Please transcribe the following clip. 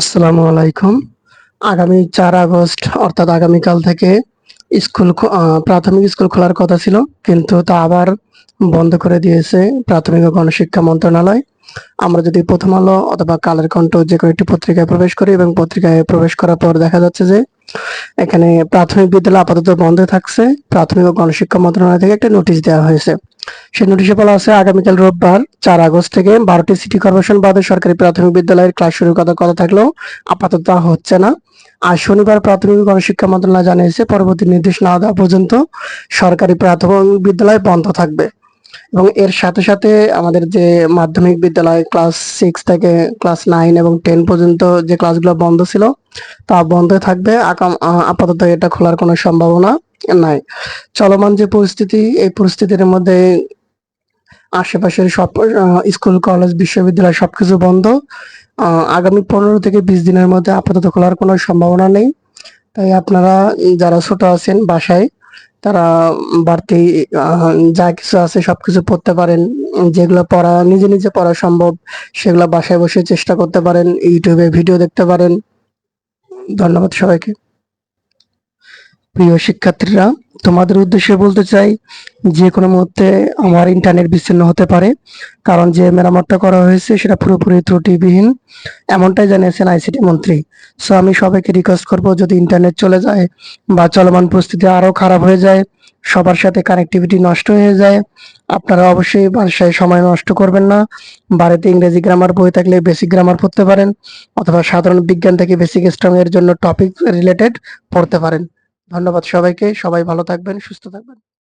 আসসালামু আলাইকুম। আগামী চার আগস্ট, অর্থাৎ আগামীকাল থেকে স্কুল প্রাথমিক স্কুল খোলার কথা ছিল, কিন্তু তা আবার বন্ধ করে দিয়েছে প্রাথমিক ও গণশিক্ষা মন্ত্রণালয়। আমরা যদি প্রথম আলো অথবা কালের কণ্ঠ যে কোনো একটি পত্রিকায় প্রবেশ করি এবং পত্রিকায় প্রবেশ করার পর দেখা যাচ্ছে যে এখানে প্রাথমিক বিদ্যালয় আপাতত বন্ধ থাকছে। প্রাথমিক ও গণশিক্ষা মন্ত্রণালয় থেকে একটা নোটিশ দেওয়া হয়েছে। সেই নোটিশে বলা আছে, আগামীকাল রোববার চার আগস্ট থেকে বারোটি সিটি কর্পোরেশন বাদে সরকারি প্রাথমিক বিদ্যালয়ের ক্লাস শুরুর কথা কথা থাকলেও আপাতত তা হচ্ছে না। আর শনিবার প্রাথমিক গণশিক্ষা মন্ত্রণালয় জানিয়েছে, পরবর্তী নির্দেশ না দেওয়া পর্যন্ত সরকারি প্রাথমিক বিদ্যালয় বন্ধ থাকবে। এবং এর সাথে সাথে আমাদের যে মাধ্যমিক বিদ্যালয়, ক্লাস সিক্স থেকে ক্লাস নাইন এবং টেন পর্যন্ত যে ক্লাসগুলো বন্ধ ছিল, তা বন্ধ থাকবে। আপাতত এটা খোলার কোনো সম্ভাবনা নাই। চলমান যে পরিস্থিতি, এই পরিস্থিতির মধ্যে আশেপাশের সব স্কুল, কলেজ, বিশ্ববিদ্যালয় সবকিছু বন্ধ। আগামী পনেরো থেকে বিশ দিনের মধ্যে আপাতত খোলার কোনো সম্ভাবনা নেই। তাই আপনারা যারা ছোট আছেন বাসায়, তারা বাড়তি যা কিছু আছে সবকিছু পড়তে পারেন। যেগুলো পড়া, নিজে নিজে পড়া সম্ভব, সেগুলো বাসায় বসে চেষ্টা করতে পারেন, ইউটিউবে ভিডিও দেখতে পারেন। ধন্যবাদ সবাইকে। প্রিয় শিক্ষার্থীরা, তোমাদের উদ্দেশ্যে বলতে চাই যে কোনো মুহূর্তে আমার ইন্টারনেট বিচ্ছিন্ন হতে পারে, কারণ যে মেরামতটা করা হয়েছে সেটা পুরোপুরি ত্রুটিবিহীন, এমনটাই জানিয়েছেন আইসিটি মন্ত্রী। সো আমি সবাইকে রিকোয়েস্ট করব যদি ইন্টারনেট চলে যায় বা চলমান পরিস্থিতি আরও খারাপ হয়ে যায়, সবার সাথে কানেক্টিভিটি নষ্ট হয়ে যায়, আপনারা অবশ্যই বাসায় সময় নষ্ট করবেন না। বাড়িতে ইংরেজি গ্রামার বই থাকলে বেসিক গ্রামার পড়তে পারেন, অথবা সাধারণ বিজ্ঞান থেকে বেসিক স্ট্রং এর জন্য টপিক রিলেটেড পড়তে পারেন। ধন্যবাদ সবাইকে। সবাই ভালো থাকবেন সুস্থ থাকবেন।